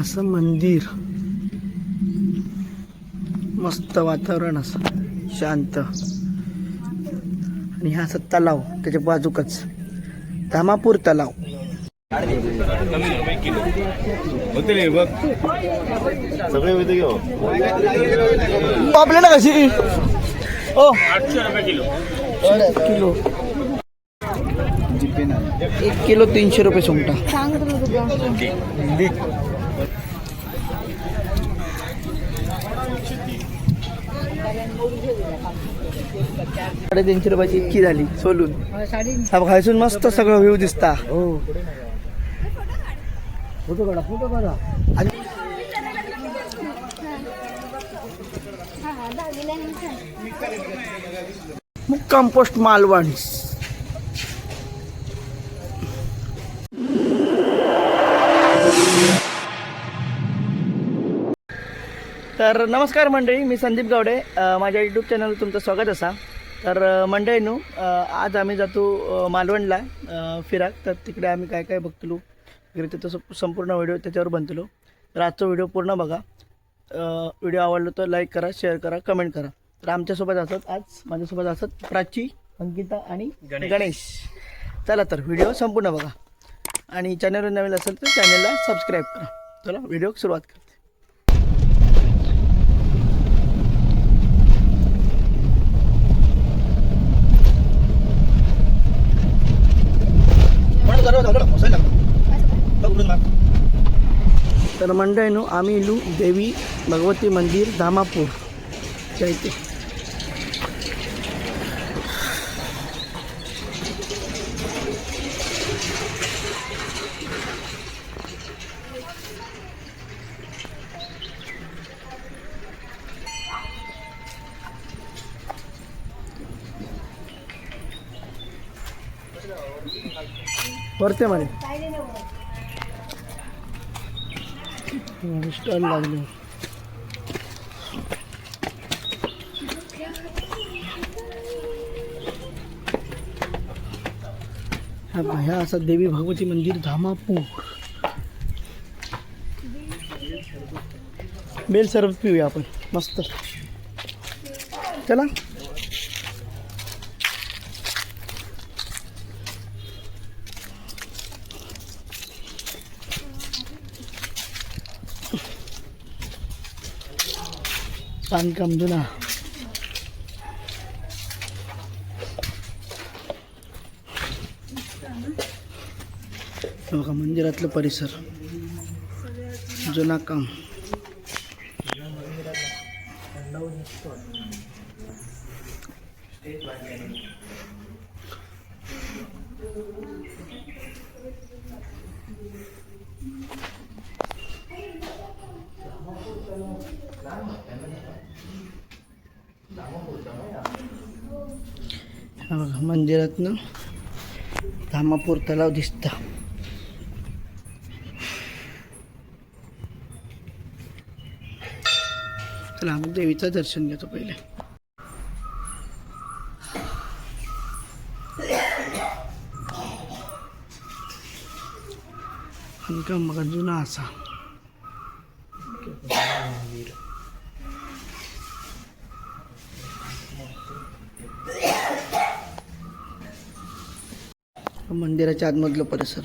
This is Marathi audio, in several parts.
असं मंदिर. मस्त वातावरण असं शांत. आणि हा असं तलाव त्याच्या बाजूकच. धामापूर तलाव. घेऊ आपल्याला कशी? ओ. किलो. एक किलो तीनशे रुपये सोमटा साडेतीनशे रुपयाची इतकी झाली सोलून. खायसून मस्त सगळं व्ह्यू दिसता. फोटो काढा फोटो काढा मुक्काम पोस्ट मालवण. तर नमस्कार मंडळी मी संदीप गावडे. माझ्या यूट्यूब चॅनलवर तुमचं स्वागत असा. तर मंडळीनू आज आम्ही जातो मालवणला फिराक तर तिकडे आम्ही काय काय बघतलो वगैरे त्याचं संपूर्ण व्हिडिओ त्याच्यावर बनतलो. तर आजचा व्हिडिओ पूर्ण बघा. व्हिडिओ आवडला तर लाईक करा शेअर करा कमेंट करा. तर आमच्यासोबत असत आज माझ्यासोबत असत प्राची अंकिता आणि गणेश. चला तर व्हिडिओ संपूर्ण बघा. आणि चॅनलवर नवीन असेल तर चॅनलला सबस्क्राईब करा. चला व्हिडिओ सुरुवात करते तर मंडळीनो आम्ही इलू देवी भगवती मंदिर धामापूर च्या इथे वरते लागले हा देवी भगवती मंदिर धामापूर। बेल सरबत पिऊया आपण मस्त। चला। बांधकाम जुना हे बघा मंदिरातलं परिसर जुना काम हे बघा मंदिरातनं धामापूर तलाव दिसता. चला मग देवीचं दर्शन घेतो पहिले. का मग जुना असा. मंदिराच्या आतमधलं परिसर.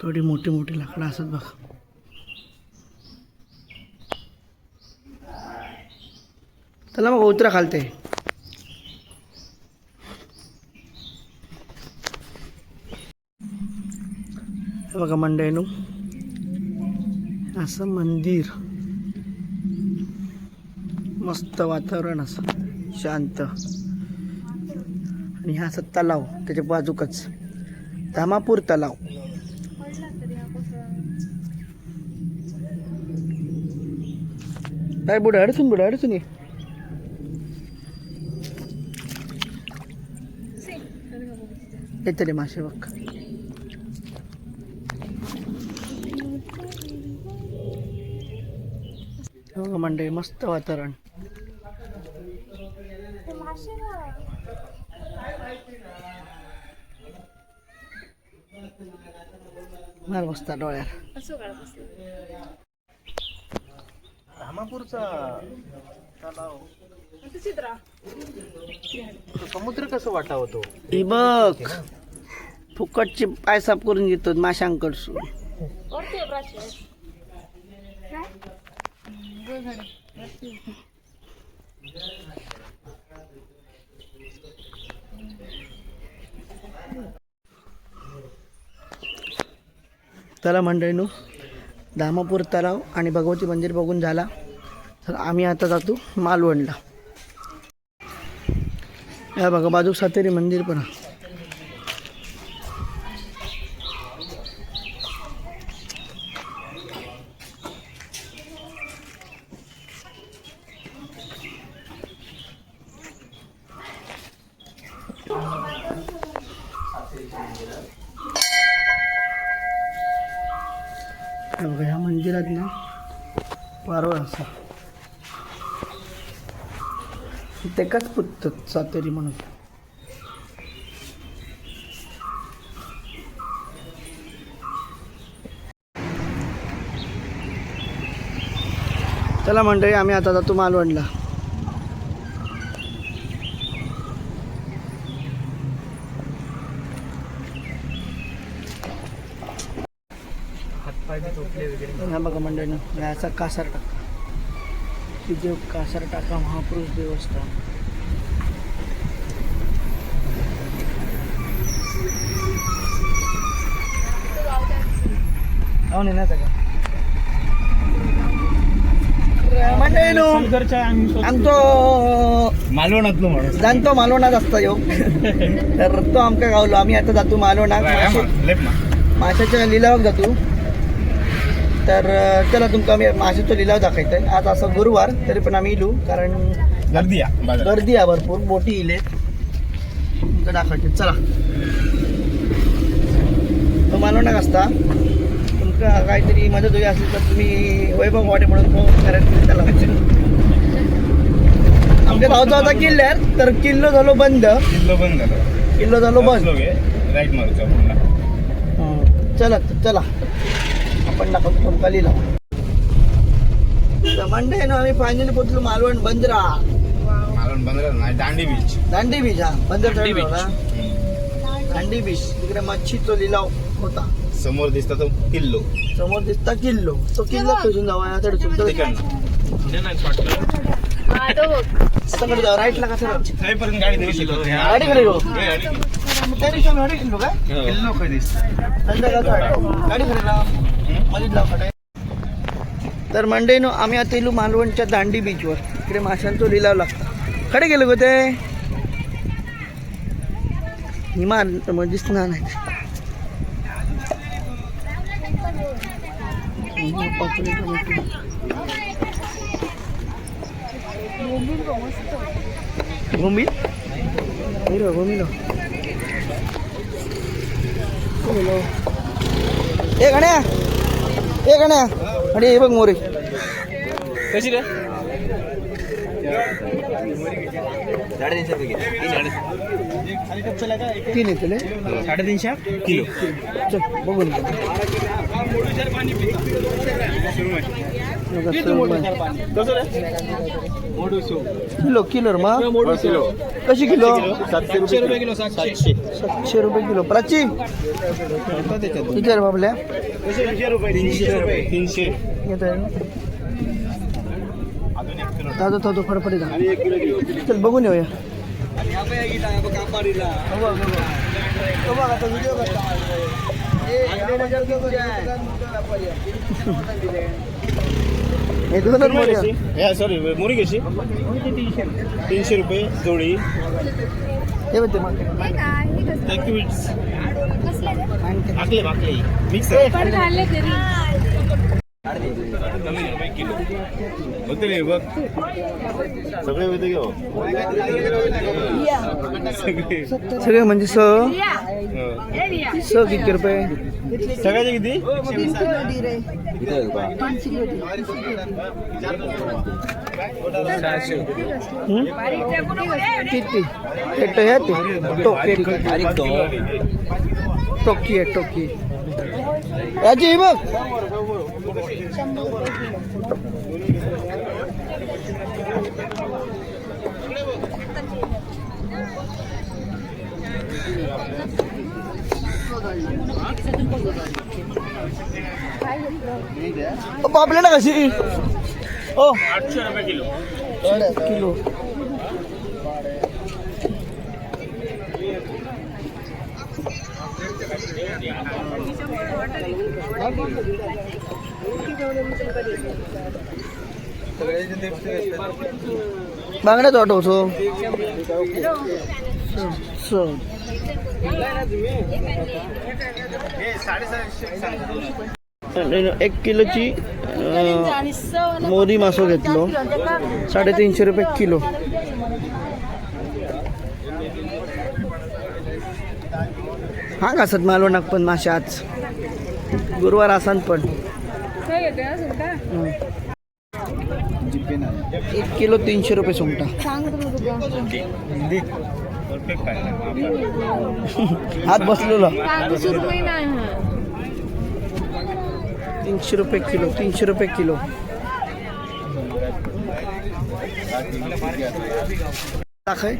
केवढी मोठी मोठी लाकडं असत बघ. चला मग उतरा खालते. बघा मंडळीनू असं मंदिर मस्त वातावरण असं. शांत. आणि हा असं तलाव त्याच्या बाजूकच. धामापूर तलाव. काय बुडा अडचून बुडा अडचून ये. येतले मासे बघ. मंडळी मस्त वातावरण. मार बसता डोळ्यात. रामापूरचा तलाव. तो समुद्र कसं वाटावं तो? हे बघ फुकटचे पाय साफ करून घेतो माशांकडसून. चला मंडळीनो धामापूर तलाव आणि भगवती मंदिर बघून झाला. तर आम्ही आता जातो मालवणला. या बघा बाजू सातेरी मंदिर पण एकाच पुजतात सातेरी म्हणून. चला मंडळी आम्ही आता जातो मालवणला. हा बघा मंडळीनं याचा कासार टाका. देव कासार टाका महापुरुष देवस्थान. मालवणातलो माणूस. जाणतो मालवणात असता यो. तर तो आमका गावलो. आम्ही आता जातो मालवणात. माशे- माशाच्या लिलावाक जातो. तर अं, चला तुमका आम्ही माशाचो लिलाव दाखयतोय आज असं गुरुवार तरी पण आम्ही इलू कारण गर्दी या बाजारात. गर्दी आहे भरपूर. बोटी इले. तुमका दाखवते चला. तो मालवणाक असता. काहीतरी मदत हवी असेल तर तुम्ही वैभव वाटे म्हणून फोन करायचं त्याला आमच्या गावचा होता किल्ल्यार तर किल्लो झालो बंद. किल्लो बंद झालं. किल्लो झालो बंद. राईट हं. चला चला. आपण दाखवतो तुमका लिहिला मंडे ना आम्ही फायनली पोहोचलो मालवण बंदरा. मालवण बंद राहत नाही दांडी बीच दांडी बीच हा. बंदर. दांडी बीच तिकडे मच्छीचो लिलाव. होता. समोर दिसता तो किल्लो. समोर दिसता किल्लो. तो किल्लो खचून जावा या तडे सुद्धा तिकडनं आता कडे जाऊ? राईटला का सरळ खाईपर्यंत गाडी देऊ शकतो गाडी कडे go. गाडी त्या दिवशी आम्ही गाडी किल्लो काय किल्लो काय दिसत. संध्याकाळचा आहे. गाडी कडे लावमध्ये लावकडे तर मंडईनो आम्ही आता येलो मालवणच्या दांडी बीचवर इकडे माशांचा लिलाव लागता. खडे गेलो ग ते? हिमान तर मग दिसणार नाही. घुमील हिरो घुमिलो घुमिलो ए गण्या. ए गण्या. अरे हे बघ मोरे. कशी रे? तीन येते. साडेतीनशे? किलो चल बघून. किलो किलो रे मग किलो कशी किलो? सातशे रुपये किलो सातशे. सातशे. रुपये किलो. प्राची? किती रे बाबल्या. तीनशे. येत आहे दादा तो फडफडी चल बघून येऊया. मोरे आहे. या सॉरी मुरी कशी तीनशे रुपये जोडी. हे बघ ते मग. एकवीस आणखी. भाकले भाकले मिक्स होते बघ सगळे होते सगळे सगळे म्हणजे स? स किती रुपये? सगळ्याचे किती? किती? एक हे टोकी टोकी आहे टोकी याची बघ. पापले ना कशी? ओ. आठशे रुपये किलो. किलो मागण्यात वाटवतो एक किलोची मोदी मासो घेतलो. साडेतीनशे रुपये किलो. हा घासत मालवणाक पण मासे आज गुरुवार आसान पण. एक किलो तीनशे रुपये सोमटा आहे हात बसलेलो. तीनशे रुपये किलो तीनशे रुपये किलो. टाकाय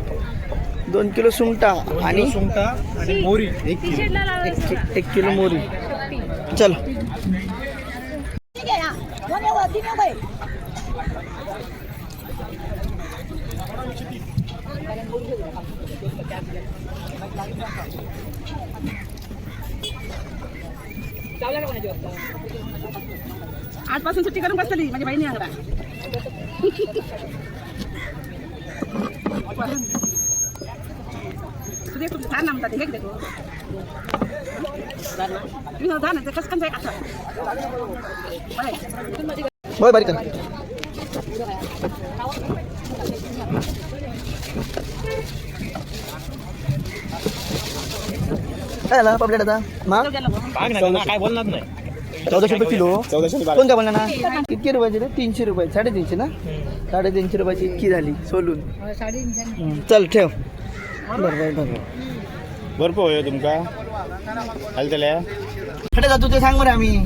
दोन किलो सुंगटा आणि सुंगटा आणि मोरी एक किलो एक कि- एक किलो मोरी चल आजपासून सुट्टी करून बसली माझी बहिणी अंगडा तुझे खूप छान नामतात हे देखो ना होय बारीक काय आला पापलेट आता? काय बोलणार नाही चौदाशे रुपये किलो. चौदाशे कोण काय बोलला ना? किती रुपयाची रे तीनशे रुपये साडेतीनशे ना? साडेतीनशे रुपयाची इतकी झाली सोलून. चल ठेव. बरं बरं. बरं भरपूर होय तुमका. हाल त्याला कुठे जातो ते सांग बरं आम्ही.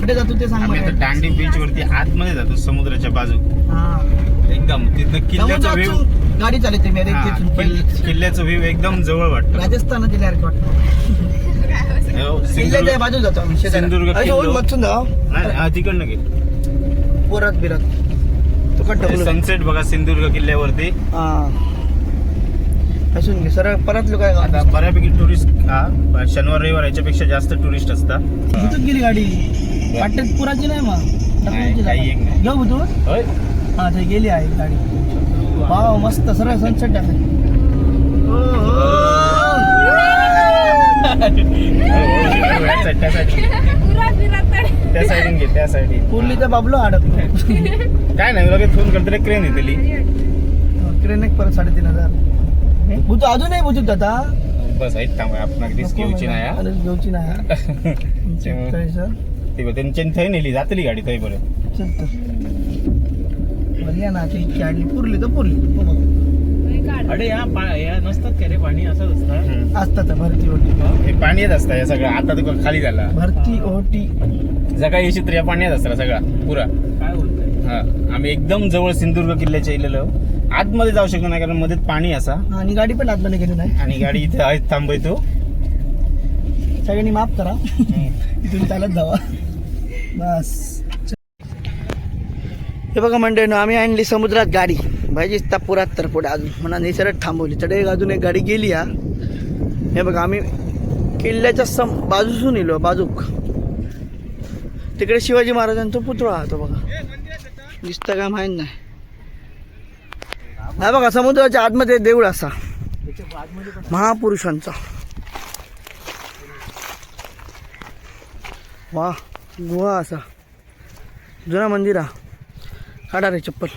कुठे जातो ते सांग बरं. दांडी बीच वरती आतमध्ये जातो समुद्राच्या बाजू. हा. एकदम तिथनं किल्ल्याचा व्ह्यू गाडी चालते किल्ल्याचं. व्ह्यू एकदम जवळ वाटतं. राजस्थान वाटतं हो, किल्ल्याच्या सिंधुदुर्ग बाजू जातो आम्ही जाऊ हा, तिकडनं पोरात बिरात. सनसेट बघा सिंधुदुर्ग किल्ल्यावरती. असून घे. सरळ परत लोक आता बऱ्यापैकी टुरिस्ट हा शनिवार रविवार याच्यापेक्षा जास्त टुरिस्ट असतात. इथून गेली गाडी. वाटेत पुराची नाही मग. काही एक. नाही. घेऊ तू होय. हा ते गेली आहे गाडी. वाव मस्त. सरळ सनसेट आहे त्या साईडून घे त्या साईडून पुरली तर बाबलो अडक काय नाही लगेच फोन करतो क्रेन येतली. ट्रेन एक परत साडेतीन भूतो अजूनही भूतो आता बस आहेत थांबा आपण रिस्क घेऊची नाही हा. घेऊची नाही हा. त्यामुळे काय सर ती बघ, त्यांची थंय नेली जातली गाडी थंय बरं चलतो बघूया ना ती इतकी आणली पुरली तर पुरली हो बघ. अरे या पा- या नसतात का रे पाणी असंच असतं हम्म. असतात भरती ओटी हे पाणी येत असतं हे सगळं आता तर खाली झाला भरती ओटी जगा येशी तर या पाण्यात असतं सगळा पुरा काय बोलतोय हा आम्ही एकदम जवळ सिंधुदुर्ग किल्ल्याच्या इलेलो आतमध्ये जाऊ शकलो नाही कारण मध्ये पाणी असा. आणि गाडी पण आतमध्ये गेली नाही आणि गाडी इथे आहे थांबवतो सगळ्यांनी माफ करा. इथून चालत जावा. बस. हे बघा मंडळीनं आम्ही आणली समुद्रात गाडी. पाहिजे पुरात तर पुढे अजून. म्हणा निसरत थांबवली. तर एक अजून एक गाडी गेली हा. हे बघा आम्ही किल्ल्याच्या सम बाजूसून येलो बाजूक. तिकडे शिवाजी महाराजांचा पुतळा हा तो बघा. दिसतं का माहीत नाही. हा बघा समुद्राच्या आतमध्ये देऊळ असा. महापुरुषांचा. वा गुहा असा. जुना मंदिर हा. काढा रे चप्पल.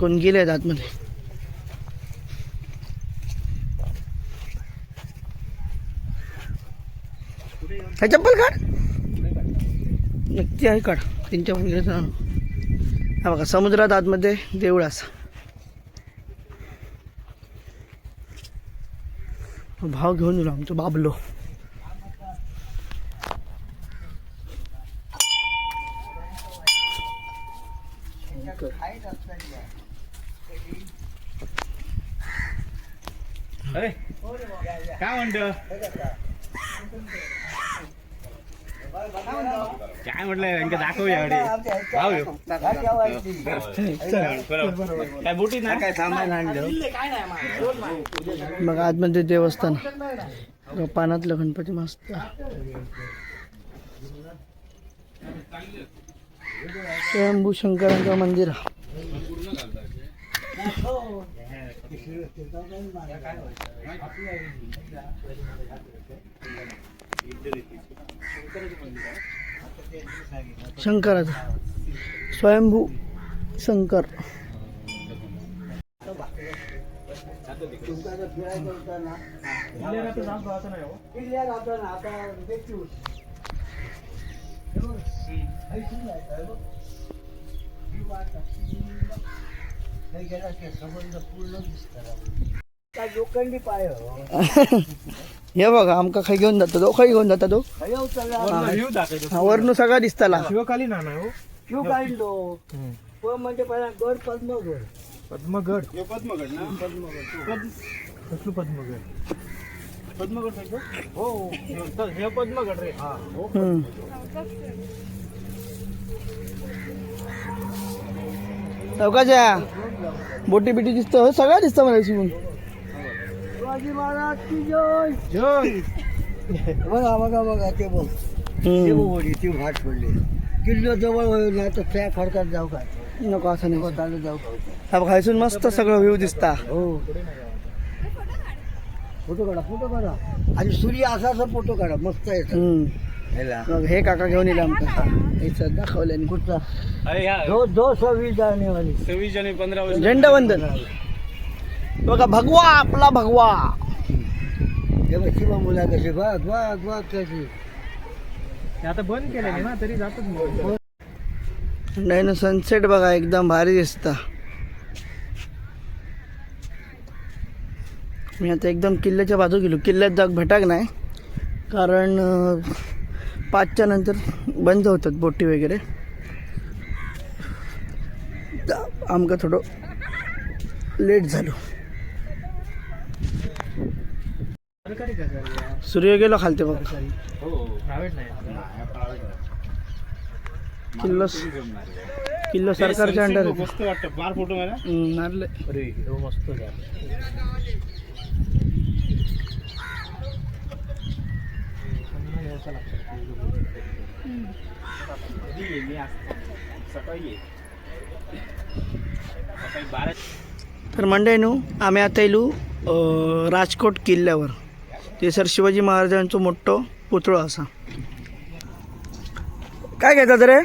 कोण गेले आहेत आतमध्ये? काय चप्पल काढ. नक्की आहे काढ. त्यांच्या मुलीचं हा बघा समुद्रात आतमध्ये देऊळ असा. भाव घेऊन येलो आमचं बाबलो अरे काय म्हणतो काय म्हटलं यांना दाखवूया अडे भाव येऊ. बरोबर. काय बोटी ना काय सामान आणलं मग आतमध्ये देवस्थान पानातलं गणपती मस्त स्वयंभू शंकरांचं मंदिर हा. शंकराचा. स्वयंभू शंकर. पूर्ण दिसतात हे. बघा आमका खाई घेऊन जातो तो खाई घेऊन जाता तो. हा वरनं सगळा दिसताला शिवकाली ना ना हो. क्यू काढलो. म्हणजे पहिला गड पद्मगड. पद्मगड. पद्मगड ना? कसलं पद्मगड? पद्मगड हो हे- हे पद्मगड रे. हा. हो हम्म. चौकाच्या. बोटी बिटी दिसतं हो सगळं दिसतं मला शिवून. शिवाजी महाराज की जय. जय. बघा बघा बघा ते बघ. ते. बघ ती भाट पडली. किल्लो जवळ होईल नाही तर त्या खडकात जाऊ काय नको असं नाही. चालू जाऊ. काय बघा, इथून मस्त सगळं व्ह्यू दिसता. हो. फोटो काढा फोटो काढा. आणि सूर्य असा असा फोटो काढा मस्त येतो हे काका घेऊन येईल आमका याचं दाखवल्याने कुठचा? दो सव्वीस जाने वाली सव्वीस जानेवारी पंधरा वर्ष झेंडावंदन बघा भगवा आपला भगवा. शिवा मुला कशी बघ कशी ते आता बंद केलेले ना तरी मग नाही. ना सनसेट बघा एकदम भारी दिसता. मी आता एकदम किल्ल्याच्या बाजू गेलो. किल्ल्यात जाग भटाक नाही कारण पाचच्या नंतर बंद होतात बोटी वगैरे. त- आमका थोडं लेट झालो. सूर्य गेलो खालते बघ. हो किल्लो किल्लो सरकारच्या अंडर मस्त वाटतं. फार फोटो अरे हिरो मस्त बारा तर मंडळीनू आम्ही आता येलो राजकोट किल्ल्यावर. ते सर शिवाजी महाराजांचं मोठं पुतळं असा. काय घेतात रे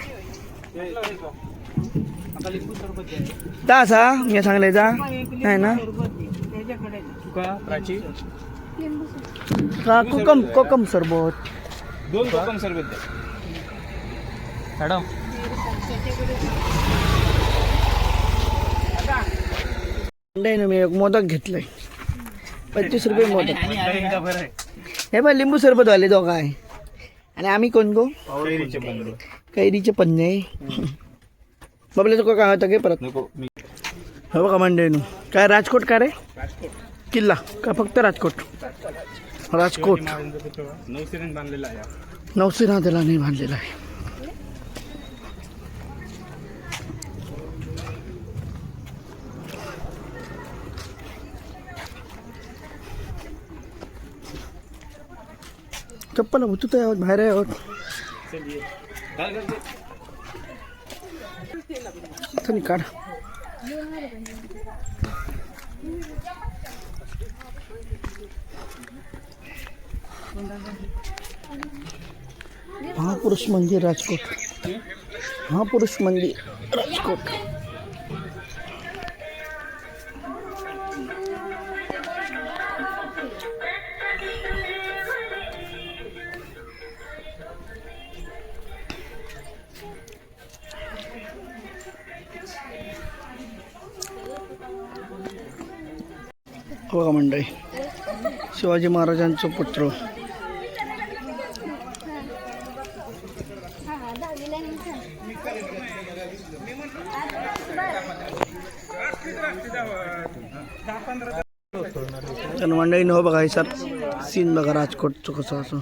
असा मी सांगले जा. नाही ना? कोकम कोकम सरबत दोन कोकम सरबत. मॅडम. मंडळीनं मी एक मोदक घेतलंय. पंचवीस रुपये मोदक. हे पण लिंबू सरबत वाले दोघं आहे. आणि आम्ही कोण गो? कैरीचे पन्ने. बाबले तो काय होतं? परत. हो बघा मंडळीनं. काय राजकोट का रे? किल्ला. का फक्त राजकोट? राजकोट. नौसिरीन बांधलेला आहे. नवसिरा त्याला नाही बांधलेला आहे. चप्पल होतो आहोत बाहेर आहे आहोत चल काढ महापुरुष मंदिर राजकोट. महापुरुष मंदिर राजकोट. बघा मंडळी. शिवाजी महाराजांचं पुत्र. तर मंडळी हो बघा सर सीन बघा राजकोटचं कसं असं.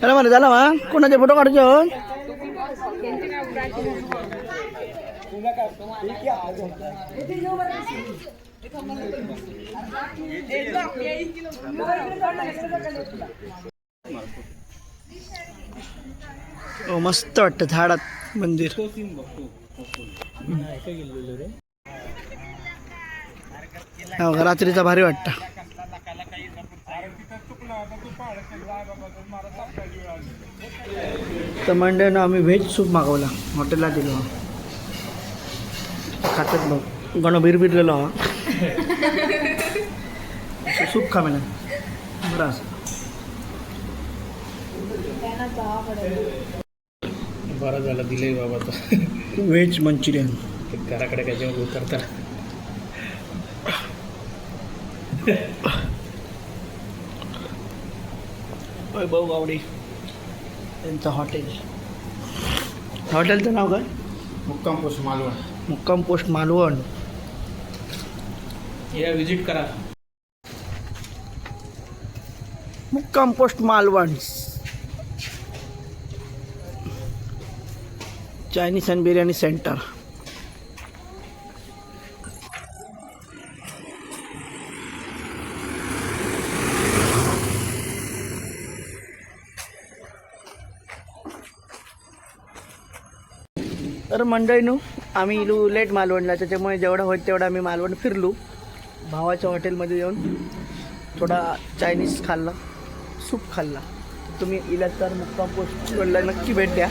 चला मला झाला मा कोणाचे फोटो काढतो हो? हो मस्त वाटतं झाडात मंदिर. रात्रीचा भारी वाटतं. तर मंडळीनं आम्ही व्हेज सूप मागवला. हॉटेलला दिलो. खातात बघ. गण बिरबिरलेलो हा. सूप खा म्हणा. बरं असं. बरं झालं दिलंय बाबा तर व्हेज मंचुरियन. घराकडे काय जेवण उतरता वैभव गावडे त्यांचं हॉटेल. हॉटेलचं नाव काय? मुक्काम पोस्ट मालवण. मुक्काम पोस्ट मालवण. या विजिट करा. मुक्काम post Malvan. Chinese and biryani centre तर मंडळीनू आम्ही इलू लेट मालवणला त्याच्यामुळे जेवढा होईल तेवढा आम्ही मालवण फिरलो. भावाच्या हॉटेलमध्ये येऊन थोडा चायनीज खाल्ला सूप खाल्ला. तुम्ही इला तर मुक्काम पोस्ट नक्की भेट द्या.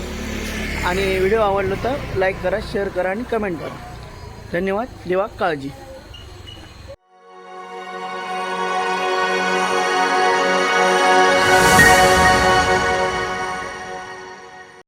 आणि व्हिडिओ आवडला तर लाईक करा शेअर करा आणि कमेंट करा. धन्यवाद. देवा काळजी.